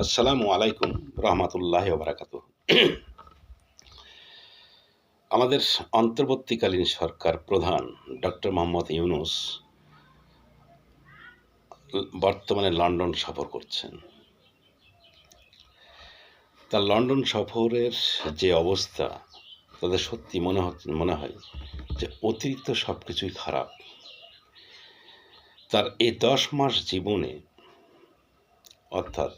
আসসালামু আলাইকুম রহমতুল্লাহ বারাকাতু আমাদের অন্তর্বর্তীকালীন সরকার প্রধান ডক্টর মোহাম্মদ ইউনুস বর্তমানে লন্ডন সফর করছেন। তার লন্ডন সফরের যে অবস্থা তাদের সত্যি মনে হচ্ছে মনে হয় যে অতিরিক্ত সব কিছুই খারাপ। তার এই দশ মাস জীবনে অর্থাৎ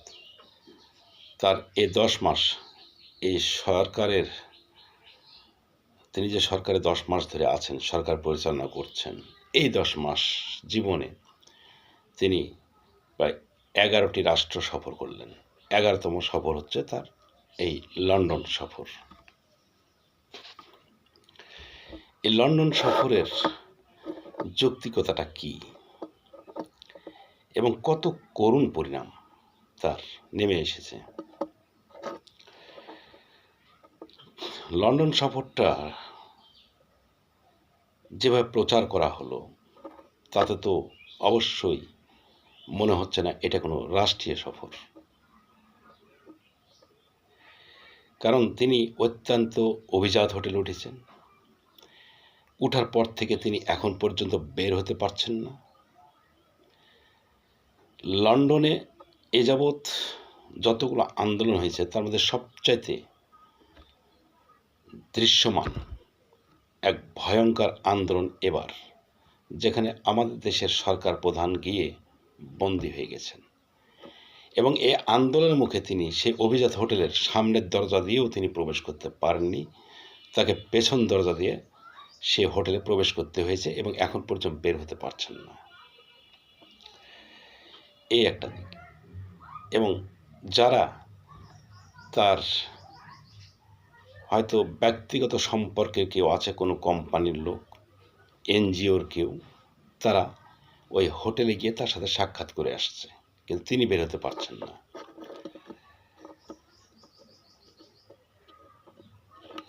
তার এই দশ মাস, এই সরকারের, তিনি যে সরকারে দশ মাস ধরে আছেন, সরকার পরিচালনা করছেন, এই দশ মাস জীবনে তিনি প্রায় এগারোটি রাষ্ট্র সফর করলেন। এগারোতম সফর হচ্ছে তার এই লন্ডন সফর। এই লন্ডন সফরের যৌক্তিকতাটা কি? এবং কত করুণ পরিণাম তার নেমে এসেছে। লন্ডন সফরটা যেভাবে প্রচার করা হলো, তাতে তো অবশ্যই মনে হচ্ছে না এটা কোনো রাষ্ট্রীয় সফর। কারণ তিনি অত্যন্ত অভিজাত হোটেলে উঠেছেন। উঠার পর থেকে তিনি এখন পর্যন্ত বের হতে পারছেন না। লন্ডনে এ যাবৎ যতগুলো আন্দোলন হয়েছে, তার মধ্যে সবচাইতে দৃশ্যমান। এক ভয়ঙ্কর আন্দোলন এবার, যেখানে আমাদের দেশের সরকার প্রধান গিয়ে বন্দী হয়ে গেছেন। এবং এ আন্দোলনের মুখে তিনি সেই অভিজাত হোটেলের সামনের দরজা দিয়েও তিনি প্রবেশ করতে পারেননি। তাকে পেছন দরজা দিয়ে সে হোটেলে প্রবেশ করতে হয়েছে এবং এখন পর্যন্ত বের হতে পারছেন না। এই একটা দিক। এবং যারা তার হয়তো ব্যক্তিগত সম্পর্কে কেউ আছে, কোনো কোম্পানির লোক, এনজিওর কেউ, তারা ওই হোটেলে গিয়ে তার সাথে সাক্ষাৎ করে আসছে, কিন্তু তিনি বের হতে পারছেন না।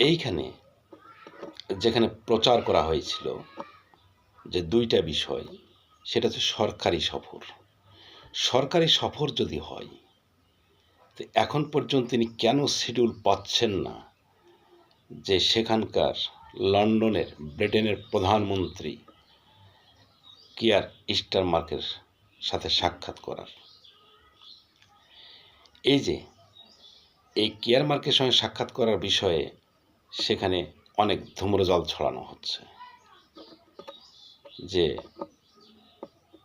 এইখানে যেখানে প্রচার করা হয়েছিল যে দুইটা বিষয়, সেটা হচ্ছে সরকারি সফর। সরকারি সফর যদি হয়, তো এখন পর্যন্ত তিনি কেন শিডিউল পাচ্ছেন না? যে সেখানকার লন্ডনের ব্রিটেনের প্রধানমন্ত্রী কিয়ার স্টারমার্কের সাথে সাক্ষাৎ করার। এই যে, এই কেয়ার মার্কের সঙ্গে সাক্ষাৎ করার বিষয়ে সেখানে অনেক ধূম্রজল ছড়ানো হচ্ছে। যে,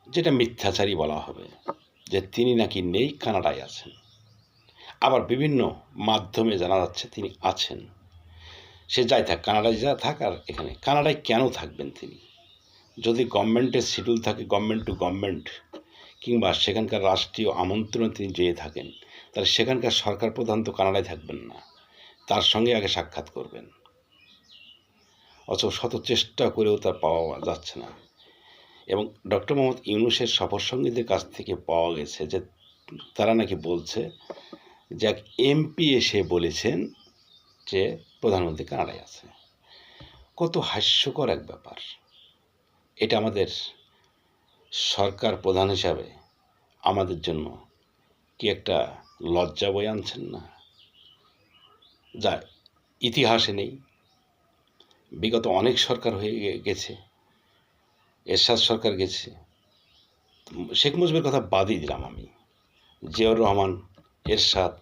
যেটা মিথ্যাচারী বলা হবে, যে তিনি নাকি নেই কানাডায় আছেন। আবার বিভিন্ন মাধ্যমে জানা যাচ্ছে তিনি আছেন। সে যাই থাক, কানাডায় যা থাক আর এখানে। কানাডায় কেন থাকবেন তিনি? যদি গভর্নমেন্টের শিডিউল থাকে, গভর্নমেন্ট টু গভর্নমেন্ট, কিংবা সেখানকার রাষ্ট্রীয় আমন্ত্রণে তিনি যেয়ে থাকেন, তাহলে সেখানকার সরকার প্রধান তো কানাডায় থাকবেন না। তার সঙ্গে আগে সাক্ষাৎ করবেন। অথচ শত চেষ্টা করেও তার পাওয়া যাচ্ছে না। এবং ডক্টর মোহাম্মদ ইউনুসের সফর সঙ্গীদের কাছ থেকে পাওয়া গেছে যে তারা নাকি বলছে যে এক এমপি এসে বলেছেন যে প্রধানমন্ত্রী কানাডায় আছে। কত হাস্যকর এক ব্যাপার। এটা আমাদের সরকার প্রধান হিসাবে আমাদের জন্য কি একটা লজ্জা বয়ে আনছেন না? যা ইতিহাসে নেই। বিগত অনেক সরকার হয়ে গেছে। এরশাদ সরকার গেছে। শেখ মুজিবের কথা বাদই দিলাম আমি। জিয়াউর রহমান, এরশাদ,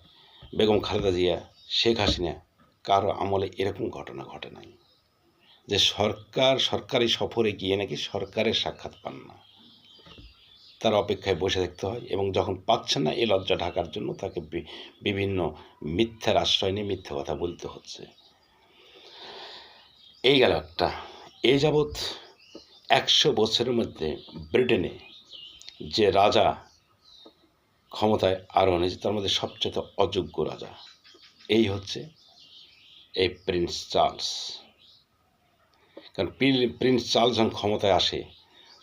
বেগম খালেদা জিয়া, শেখ হাসিনা কারও আমলে এরকম ঘটনা ঘটে নাই। যে সরকার, সরকারি সফরে গিয়ে নাকি সরকারের সাক্ষাৎ পান না। তার অপেক্ষায় বসে থাকতে হয় এবং যখন পাচ্ছে না এই লজ্জা ঢাকার জন্য তাকে বিভিন্ন মিথ্যার আশ্রয় নিয়ে মিথ্যা কথা বলতে হচ্ছে। এই গেল একটা। এই যাবৎ একশো বছরের মধ্যে ব্রিটেনে যে রাজা ক্ষমতায় আরও এনেছে তার মধ্যে সবচেয়ে অযোগ্য রাজা। এই হচ্ছে এই প্রিন্স চার্লস। কারণ প্রিন্স চার্লস যখন ক্ষমতায় আসে,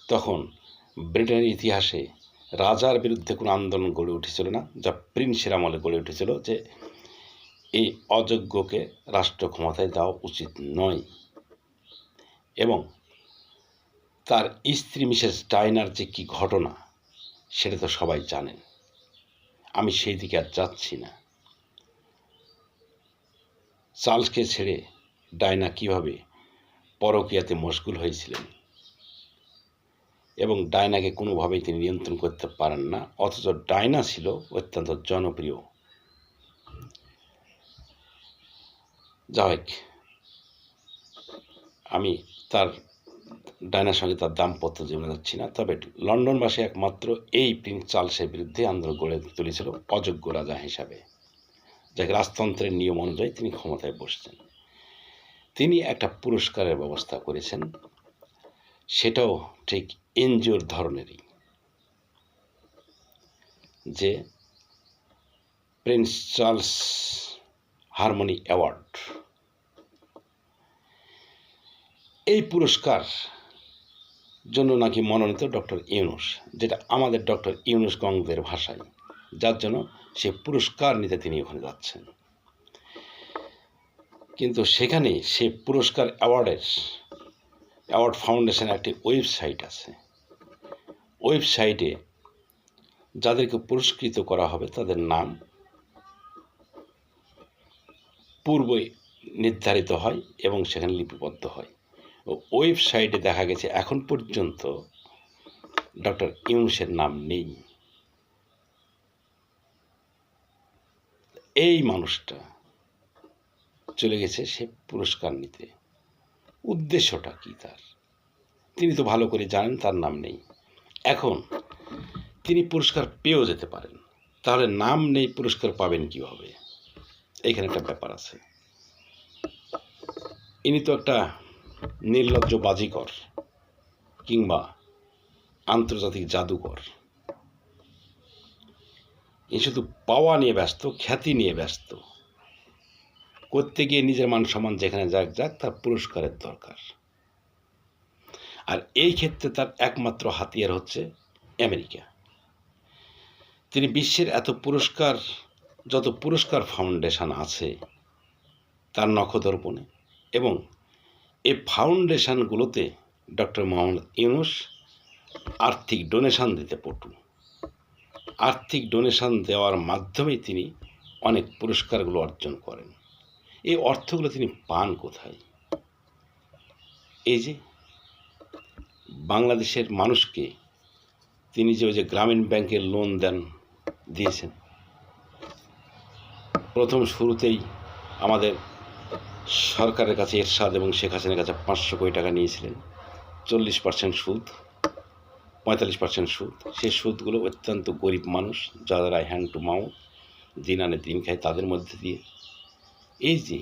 তখন ব্রিটেনের ইতিহাসে রাজার বিরুদ্ধে কোনো আন্দোলন গড়ে উঠেছিল না, যা প্রিন্সের আমলে গড়ে উঠেছিল যে এই অযোগ্যকে রাষ্ট্র ক্ষমতায় দেওয়া উচিত নয়। এবং তার স্ত্রী মিসেস ডাইনার যে কী ঘটনা, সেটা তো সবাই জানেন। আমি সেই দিকে আর যাচ্ছি না। চার্লসকে ছেড়ে ডায়না কীভাবে পরকিয়াতে মশগুল হয়েছিলেন? এবং ডায়নাকে কোনোভাবেই তিনি নিয়ন্ত্রণ করতে পারেন না, অথচ ডায়না ছিল অত্যন্ত জনপ্রিয়। যা হোক, আমি তার, ডায়নার সঙ্গে তার দাম্পত্য জীবনে যাচ্ছি না, তবে লন্ডনবাসী একমাত্র এই প্রিন্স চার্লসের বিরুদ্ধে আন্দোলন গড়ে তুলেছিল অযোগ্য রাজা হিসাবে। যাকে রাজতন্ত্রের নিয়ম অনুযায়ী তিনি ক্ষমতায় বসছেন। তিনি একটা পুরস্কারের ব্যবস্থা করেছেন। সেটাও ঠিক এনজিওর ধরনেরই। যে প্রিন্স চার্লস হারমোনি অ্যাওয়ার্ড। এই পুরস্কার জন্য নাকি মনোনীত ডক্টর ইউনুস, যেটা আমাদের ডক্টর ইউনুস গঙ্গদের ভাষায়। যার জন্য সে পুরস্কার নিতে তিনি ওখানে যাচ্ছেন। কিন্তু সেখানে সে পুরস্কার অ্যাওয়ার্ডের, অ্যাওয়ার্ড ফাউন্ডেশন একটি ওয়েবসাইট আছে। ওয়েবসাইটে যাদেরকে পুরস্কৃত করা হবে তাদের নাম পূর্বে নির্ধারিত হয় এবং সেখানে লিপিবদ্ধ হয়। ওয়েবসাইটে দেখা গেছে এখন পর্যন্ত ডক্টর ইউনুসের নাম নেই। এই মানুষটা চলে গেছে সে পুরস্কার নিতে। উদ্দেশ্যটা কি তার? তিনি তো ভালো করে জানেন তার নাম নেই। এখন তিনি পুরস্কার পেয়েও যেতে পারেন। তাহলে নাম নেই, পুরস্কার পাবেন কীভাবে? এইখানে একটা ব্যাপার আছে। ইনি তো একটা নির্লজ্জ বাজিকর কিংবা আন্তর্জাতিক জাদুকর। এ শুধু পাওয়া নিয়ে ব্যস্ত, খ্যাতি নিয়ে ব্যস্ত। করতে গিয়ে নিজের মান সম্মান যেখানে যাক যাক, তার পুরস্কারের দরকার। আর এই ক্ষেত্রে তার একমাত্র হাতিয়ার হচ্ছে আমেরিকা। তিনি বিশ্বের এত পুরস্কার, যত পুরস্কার ফাউন্ডেশন আছে, তার নখদর্পণে এবং এই ফাউন্ডেশনগুলোতে ডক্টর মোহাম্মদ ইউনুস আর্থিক ডোনেশন দিতে পটু। আর্থিক ডোনেশন দেওয়ার মাধ্যমে তিনি অনেক পুরস্কারগুলো অর্জন করেন। এই অর্থগুলো তিনি পান কোথায়? এই যে বাংলাদেশের মানুষকে তিনি যে ওই যে গ্রামীণ ব্যাংকের লোন দেন, দিয়েছেন। প্রথম শুরুতেই আমাদের সরকারের কাছে এরশাদ এবং শেখ হাসিনার কাছে পাঁচশো কোটি টাকা নিয়েছিলেন। চল্লিশ পার্সেন্ট সুদ। পঁয়তাল্লিশ পার্সেন্ট সুদ। সেই সুদগুলো অত্যন্ত গরিব মানুষ যারা হ্যান্ড টু মাউথ দিন আনে দিন খায় তাদের মধ্যে দিয়ে। এই যে,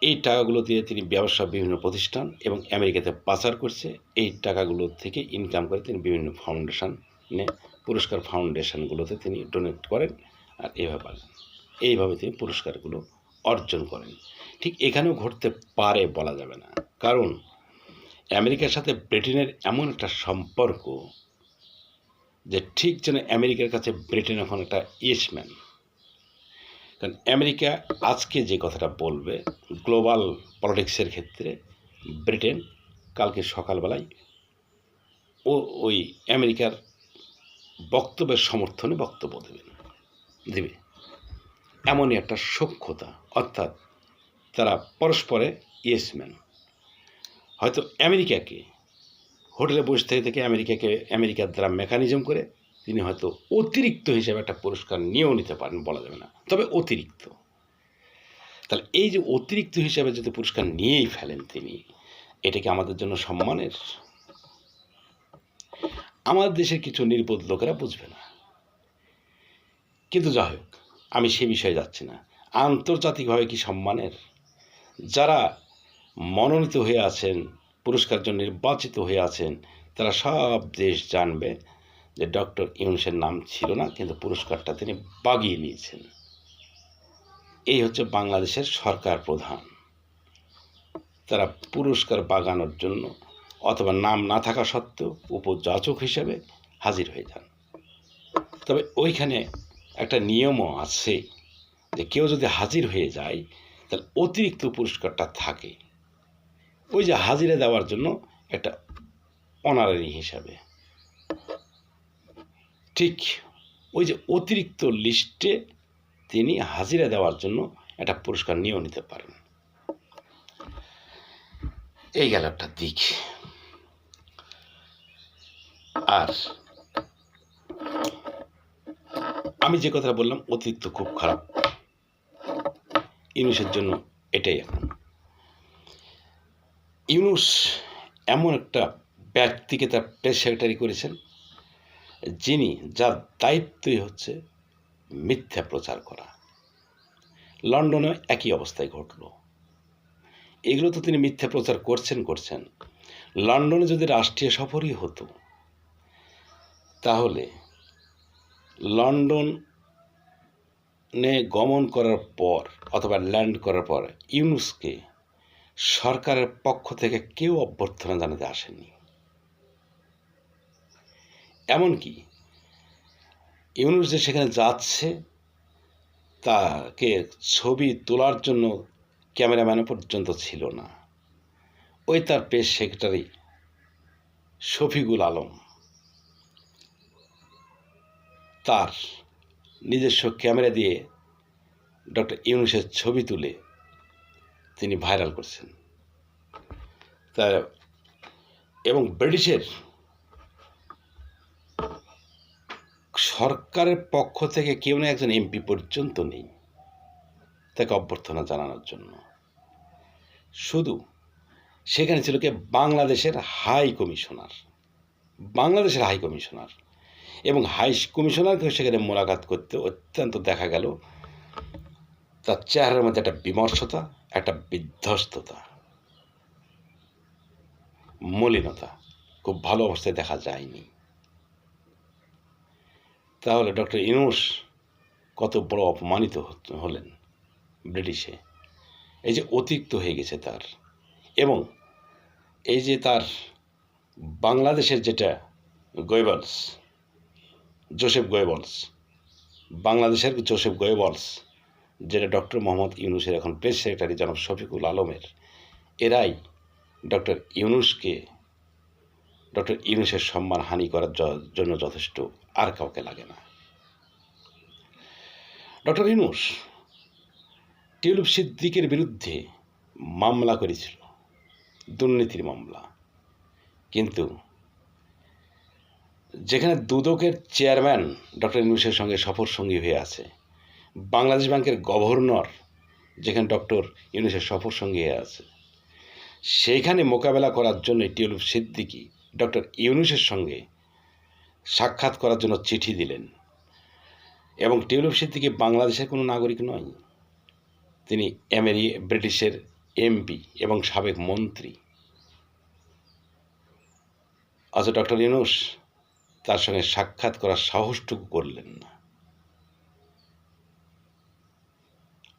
এই টাকাগুলো দিয়ে তিনি ব্যবসা বিভিন্ন প্রতিষ্ঠান এবং আমেরিকাতে পাচার করছে, এই টাকাগুলো থেকে ইনকাম করে তিনি বিভিন্ন ফাউন্ডেশনে পুরস্কার ফাউন্ডেশনগুলোতে তিনি ডোনেট করেন আর এইভাবে এইভাবে তিনি পুরস্কারগুলো অর্জন করেন। ঠিক এখানেও ঘটতে পারে বলা যাবে না। কারণ আমেরিকার সাথে ব্রিটেনের এমন একটা সম্পর্ক যে ঠিক যেন আমেরিকার কাছে ব্রিটেন এখন একটা ইয়েসম্যান। কারণ আমেরিকা আজকে যে কথাটা বলবে, গ্লোবাল পলিটিক্সের ক্ষেত্রে ব্রিটেন কালকে সকালবেলায় ও ওই আমেরিকার বক্তব্যের সমর্থনে বক্তব্য দেবেন। দেবে। এমনই একটা সক্ষতা অর্থাৎ তারা পরস্পরে ইয়েসম্যান। হয়তো আমেরিকাকে, হোটেলে বসে থেকে থেকে আমেরিকাকে, আমেরিকার দ্বারা মেকানিজম করে তিনি হয়তো অতিরিক্ত হিসেবে একটা পুরস্কার নিয়েও নিতে পারেন বলা যাবে না। তবে অতিরিক্ত। তাহলে এই যে অতিরিক্ত হিসাবে যদি পুরস্কার নিয়েই ফেলেন তিনি এটাকে আমাদের জন্য সম্মানের? আমাদের দেশের কিছু নির্বোধ লোকেরা বুঝবে না। কিন্তু যাই হোক, আমি সে বিষয়ে যাচ্ছি না। আন্তর্জাতিকভাবে কি সম্মানের? যারা মনোনীত হয়ে আছেন, পুরস্কার জন্য নির্বাচিত হয়ে আছেন, তারা সব দেশ জানবে যে ডক্টর ইউনুসের নাম ছিল না, কিন্তু পুরস্কারটা তিনি বাগিয়ে নিয়েছেন। এই হচ্ছে বাংলাদেশের সরকার প্রধান। তারা পুরস্কার বাগানোর জন্য অথবা নাম না থাকা সত্ত্বেও উপযাচক হিসেবে হাজির হয়ে যান। তবে ওইখানে একটা নিয়মও আছে যে কেউ যদি হাজির হয়ে যায়, তাহলে অতিরিক্ত পুরস্কারটা থাকে। ওই যে হাজিরা দেওয়ার জন্য একটা অনারারি হিসাবে। ঠিক ওই যে অতিরিক্ত লিস্টে তিনি হাজিরা দেওয়ার জন্য একটা পুরস্কার নিয়েও নিতে পারেন। এই গেল একটা দিক। আর আমি যে কথা বললাম অতিরিক্ত খুব খারাপ। ইউনুসের জন্য এটাই এখন। ইউনুস এমন একটা ব্যক্তিকে তার প্রেস সেক্রেটারি করেছেন, যিনি যার দায়িত্বই হচ্ছে মিথ্যা প্রচার করা। লন্ডনে একই অবস্থায় ঘটল। এগুলো তো তিনি মিথ্যা প্রচার করছেন করছেন। লন্ডনে যদি রাষ্ট্রীয় সফরই হতো, তাহলে লন্ডনে গমন করার পর অথবা ল্যান্ড করার পর ইউনুসকে সরকারের পক্ষ থেকে কেউ অভ্যর্থনা জানাতে আসেনি এমনকি ইউনুস যে সেখানে যাচ্ছে, তাকে ছবি তোলার জন্য ক্যামেরাম্যানও পর্যন্ত ছিল না। ওই তার প্রেস সেক্রেটারি শফিকুল আলম। তার নিজস্ব ক্যামেরা দিয়ে ডক্টর ইউনুসের ছবি তুলে তিনি ভাইরাল করছেন। তা, এবং ব্রিটিশের সরকারের পক্ষ থেকে কেউ না একজন এমপি পর্যন্ত নেই তাকে অভ্যর্থনা জানানোর জন্য। শুধু সেখানে ছিল কে? বাংলাদেশের হাই কমিশনার। বাংলাদেশের হাই কমিশনার। এবং হাই কমিশনারকে সেখানে মোলাকাত করতে অত্যন্ত দেখা গেল। তার চেহারার মধ্যে একটা বিমর্ষতা একটা বিধ্বস্ততা, মলিনতা খুব ভালো অবস্থায় দেখা যায়নি। তাহলে ডক্টর ইনুস কত বড় অপমানিত হলেন ব্রিটিশে। এই যে অতিরিক্ত হয়ে গেছে তার। এবং এই যে তার বাংলাদেশের যেটা গোয়েবলস, জোসেফ গোয়েবলস, বাংলাদেশের জোসেফ গোয়েবলস যেটা ডক্টর মোহাম্মদ ইউনুসের এখন প্রেস সেক্রেটারি জনাব শফিকুল আলমের। এরাই ডক্টর ইউনুসকে ডক্টর ইউনুসের সম্মান হানি করার জন্য যথেষ্ট আর কাউকে লাগে না। ডক্টর ইউনুস টিউলিপ সিদ্দিকের বিরুদ্ধে মামলা করেছিল, দুর্নীতির মামলা। কিন্তু যেখানে দুদকের চেয়ারম্যান ডক্টর ইউনুসের সঙ্গে সফর সঙ্গী হয়ে আছে বাংলাদেশ ব্যাংকের গভর্নর, যেখানে ডক্টর ইউনুসের সফর সঙ্গে আছে। সেইখানে মোকাবেলা করার জন্য টিউলিপ সিদ্দিকি ডক্টর ইউনুসের সঙ্গে সাক্ষাৎ করার জন্য চিঠি দিলেন। এবং টিউলিপ সিদ্দিকি বাংলাদেশের কোনো নাগরিক নয়। তিনি আমেরি ব্রিটিশের এমপি এবং সাবেক মন্ত্রী। অথচ ডক্টর ইউনুস তার সঙ্গে সাক্ষাৎ করার সাহসটুকু করলেন না।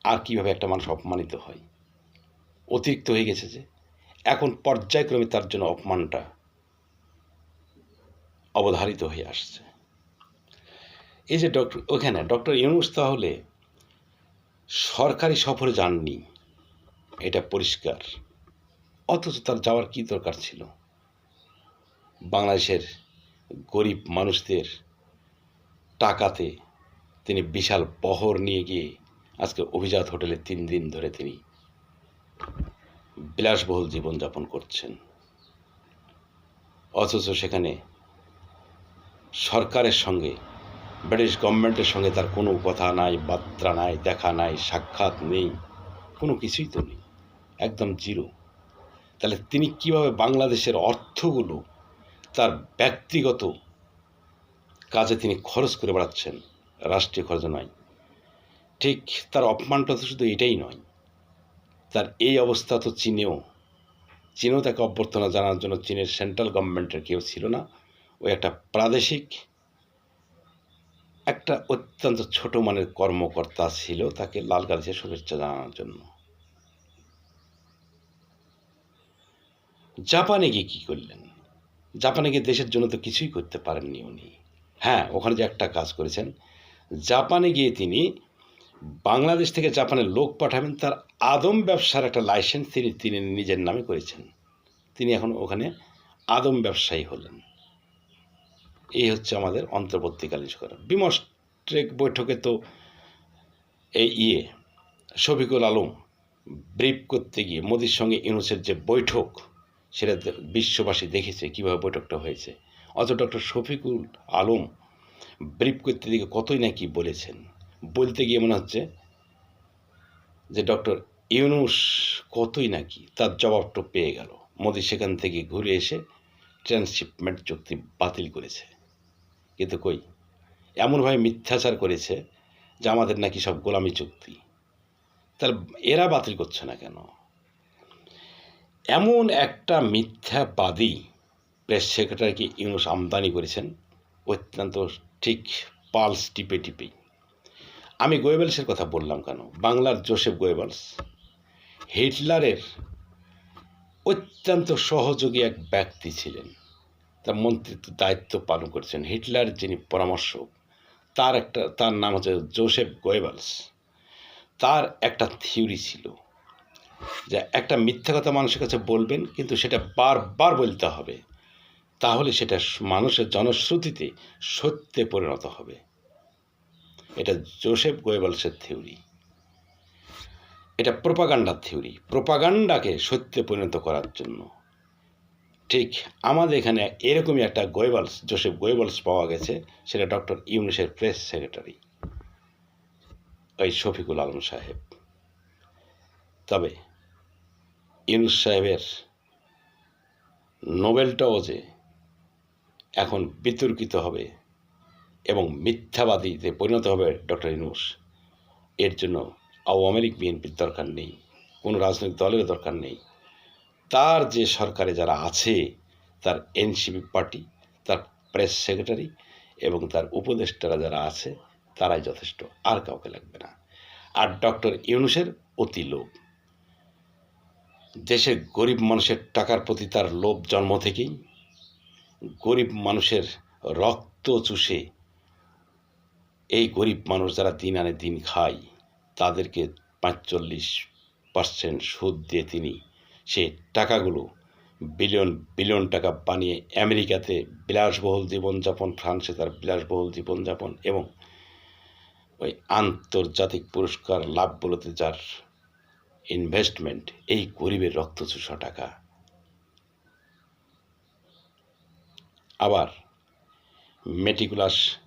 আর কীভাবে একটা মানুষ অপমানিত হয়। অতিরিক্ত হয়ে গেছে যে, এখন পর্যায়ক্রমে তার জন্য অপমানটা অবধারিত হয়ে আসছে। এই যে ডক্টর, ওখানে ডক্টর ইউনুস তাহলে সরকারি সফরে যাননি, এটা পরিষ্কার। অথচ তার যাওয়ার কি দরকার ছিল? বাংলাদেশের গরিব মানুষদের টাকাতে তিনি বিশাল পহর নিয়ে গিয়ে আজকে অভিজাত হোটেলে তিন দিন ধরে তিনি বিলাসবহুল জীবনযাপন করছেন। অথচ সেখানে সরকারের সঙ্গে, ব্রিটিশ গভর্নমেন্টের সঙ্গে তার কোনো কথা নাই, বার্তা নাই, দেখা নাই, সাক্ষাৎ নেই, কোনো কিছুই তো নেই, একদম জিরো। তাহলে তিনি কীভাবে বাংলাদেশের অর্থগুলো তার ব্যক্তিগত কাজে তিনি খরচ করে বেড়াচ্ছেন, রাষ্ট্রীয় খরচ নয় ঠিক তার অপমানটা তো শুধু এটাই নয়। তার এই অবস্থা তো চীনেও। চীনেও তাকে অভ্যর্থনা জানার জন্য চীনের সেন্ট্রাল গভর্নমেন্টের কেউ ছিল না। ওই একটা প্রাদেশিক, একটা অত্যন্ত ছোট মানের কর্মকর্তা ছিল তাকে লাল গালিচে শুভেচ্ছা জানানোর জন্য। জাপানে গিয়ে কী করলেন? জাপানে গিয়ে দেশের জন্য তো কিছুই করতে পারেননি উনি। হ্যাঁ ওখানে যে একটা কাজ করেছেন। জাপানে গিয়ে তিনি বাংলাদেশ থেকে জাপানের লোক পাঠাবেন, তার আদম ব্যবসার একটা লাইসেন্স তিনি তিনি নিজের নামে করেছেন। তিনি এখন ওখানে আদম ব্যবসায়ী হলেন। এই হচ্ছে আমাদের অন্তর্বর্তীকালীন সরকার। বিমর্ষ এক বৈঠকে তো এই ইয়ে শফিকুল আলম ব্রিফ করতে গিয়ে মোদির সঙ্গে ইউনুসের যে বৈঠক, সেটা বিশ্ববাসী দেখেছে, কীভাবে বৈঠকটা হয়েছে। অথচ ডক্টর শফিকুল আলম ব্রিফ করতে দিকে কতই না কি বলেছেন। বলতে গিয়ে মনে হচ্ছে যে ডক্টর ইউনুস কতই নাকি তার জবাবটা পেয়ে গেল। মোদি সেখান থেকে ঘুরে এসে ট্রান্সশিপমেন্ট চুক্তি বাতিল করেছে। কিন্তু কই? এমনভাবে মিথ্যাচার করেছে যে আমাদের নাকি সব গোলামি চুক্তি। তাহলে এরা বাতিল করছে না কেন? এমন একটা মিথ্যাবাদী প্রেস সেক্রেটারিকে ইউনুস আমদানি করেছেন। অত্যন্ত ঠিক পালস টিপে টিপেই। আমি গোয়েবেলসের কথা বললাম কেন? বাংলার জোসেফ গোয়েবেলস। হিটলারের অত্যন্ত সহযোগী এক ব্যক্তি ছিলেন। তার মন্ত্রিত্ব দায়িত্ব পালন করেছেন। হিটলার যিনি পরামর্শক, তার একটা, তার নাম হচ্ছে জোসেফ গোয়েবেলস। তার একটা থিওরি ছিল যে একটা মিথ্যা কথা মানুষের কাছে বলবেন, কিন্তু সেটা বারবার বলতে হবে। তাহলে সেটা মানুষের জনশ্রুতিতে সত্যে পরিণত হবে। এটা জোসেফ গোয়েবলসের থিওরি। এটা প্রোপাগান্ডার থিওরি। প্রোপাগান্ডাকে সত্যে পরিণত করার জন্য। ঠিক আমাদের এখানে এরকমই একটা গোয়েবলস, জোসেফ গোয়েবলস পাওয়া গেছে, সেটা ডক্টর ইউনুসের প্রেস সেক্রেটারি, ওই শফিকুল আলম সাহেব। তবে ইউনুস সাহেবের নোবেলটাও যে এখন বিতর্কিত হবে এবং মিথ্যাবাদীতে পরিণত হবে ডক্টর ইউনুস। এর জন্য আওয়ামী লীগ, বিএনপির দরকার নেই, কোনো রাজনৈতিক দলের দরকার নেই। তার যে সরকারে যারা আছে, তার এনসিপি পার্টি, তার প্রেস সেক্রেটারি এবং তার উপদেষ্টারা যারা আছে, তারাই যথেষ্ট, আর কাউকে লাগবে না। আর ডক্টর ইউনুসের অতি লোভ। দেশের গরিব মানুষের টাকার প্রতি তার লোভ জন্ম থেকেই। গরিব মানুষের রক্ত চুষে এই গরিব মানুষ যারা দিন আনে দিন খায়, তাদেরকে পাঁচচল্লিশ পার্সেন্ট সুদ দিয়ে তিনি সেই টাকাগুলো বিলিয়ন বিলিয়ন টাকা বানিয়ে আমেরিকাতে বিলাসবহুল জীবনযাপন, ফ্রান্সে তার বিলাসবহুল জীবনযাপন এবং ওই আন্তর্জাতিক পুরস্কার লাভগুলোতে যার ইনভেস্টমেন্ট এই গরিবের রক্ত রক্তচুষা টাকা। আবার মেটিকুলাস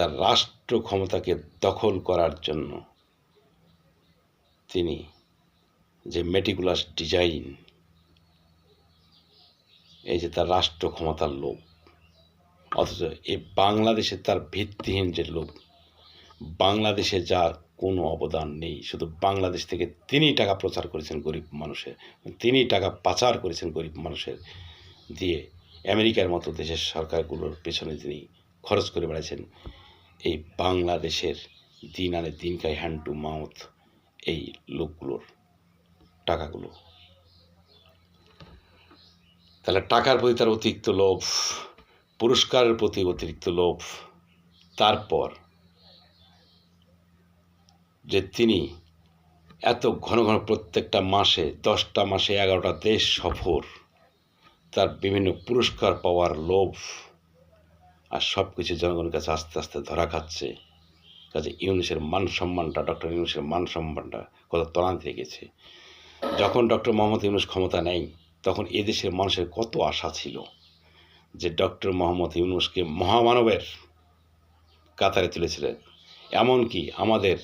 তার রাষ্ট্র ক্ষমতাকে দখল করার জন্য তিনি যে মেটিকুলাস ডিজাইন এই যে তার রাষ্ট্র ক্ষমতার লোভ, অথচ এই বাংলাদেশে তার ভিত্তিহীন যে লোভ, বাংলাদেশে যার কোনো অবদান নেই, শুধু বাংলাদেশ থেকে তিনি টাকা প্রচার করেছেন গরিব মানুষের তিনি টাকা পাচার করেছেন গরিব মানুষের, দিয়ে আমেরিকার মতো দেশের সরকারগুলোর পেছনে তিনি খরচ করে বেড়াচ্ছেন এই বাংলাদেশের দিন আনে দিন খায় হ্যান্ড টু মাউথ এই লোকগুলোর টাকাগুলো। তাহলে টাকার প্রতি তার অতিরিক্ত লোভ, পুরস্কারের প্রতি অতিরিক্ত লোভ, তারপর যে তিনি এত ঘন ঘন প্রত্যেকটা মাসে, দশটা মাসে, এগারোটা দেশ সফর, তার বিভিন্ন পুরস্কার পাওয়ার লোভ আর সব কিছু জনগণের কাছে আস্তে আস্তে ধরা খাচ্ছে। কাজে ইউনুসের মান সম্মানটা, ডক্টর ইউনুসের মান সম্মানটা কত তলান্তে গেছে। যখন ডক্টর মোহাম্মদ ইউনুস ক্ষমতা নেই, তখন এদেশের মানুষের কত আশা ছিল যে ডক্টর মোহাম্মদ ইউনুসকে মহামানবের কাতারে তুলেছিলেন। এমনকি আমাদের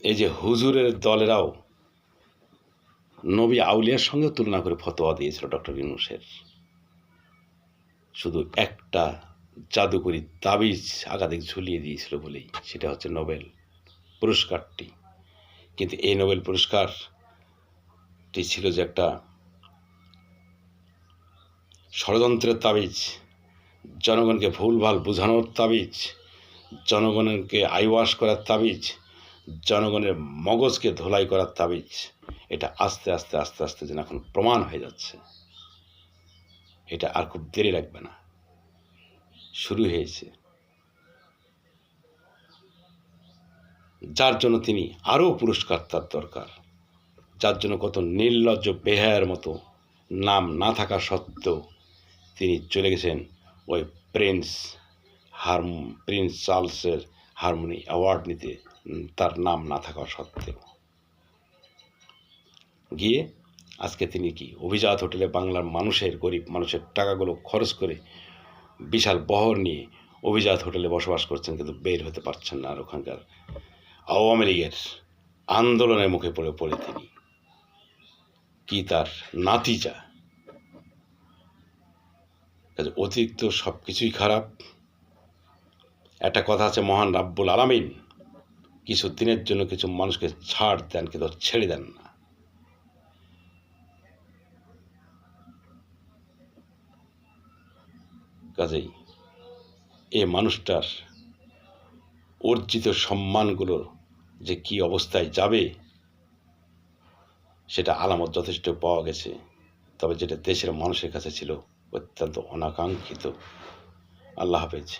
এই যে হুজুরের দলেরাও নবী আউলিয়ার সঙ্গে তুলনা করে ফতোয়া দিয়েছিল ডক্টর ইউনুসের। শুধু একটা জাদুকরি তাবিজ আগাদিক ঝুলিয়ে দিয়েছিল বলেই সেটা হচ্ছে নোবেল পুরস্কারটি। কিন্তু এই নোবেল পুরস্কারটি ছিল যে একটা ষড়যন্ত্রের তাবিজ, জনগণকে ভুলভাল বোঝানোর তাবিজ, জনগণকে আইওয়াশ করার তাবিজ, জনগণের মগজকে ধোলাই করার তাবিজ। এটা আস্তে আস্তে আস্তে আস্তে যেন এখন প্রমাণ হয়ে যাচ্ছে। এটা আর খুব দেরি লাগবে না। শুরু হয়েছে। যার জন্য তিনি আরও পুরস্কার তার দরকার। যার জন্য কত নির্লজ্জ বেহায়ের মতো নাম না থাকা সত্ত্বেও তিনি চলে গেছেন ওই প্রিন্স হার প্রিন্স চার্লসের হারমোনি অ্যাওয়ার্ড নিতে তার নাম না থাকা সত্ত্বেও। গিয়ে আজকে তিনি কি? অভিজাত হোটেলে বাংলার মানুষের, গরিব মানুষের টাকাগুলো খরচ করে বিশাল বহর নিয়ে অভিজাত হোটেলে বসবাস করছেন কিন্তু বের হতে পারছেন না আর ওখানকার আওয়ামী লীগের আন্দোলনের মুখে পড়ে পড়ে তিনি। কি তার নাতিজা? অতিরিক্ত সব কিছুই খারাপ। একটা কথা আছে, মহান রাব্বুল আলামিন কিছু দিনের জন্য কিছু মানুষকে ছাড় দেন কিন্তু ছেড়ে দেন না। কাজেই এ মানুষটার অর্জিত সম্মানগুলো যে কি অবস্থায় যাবে, সেটা আলামত যথেষ্ট পাওয়া গেছে। তবে যেটা দেশের মানুষের কাছে ছিল অত্যন্ত অনাকাঙ্ক্ষিত। আল্লাহ হাফেজ।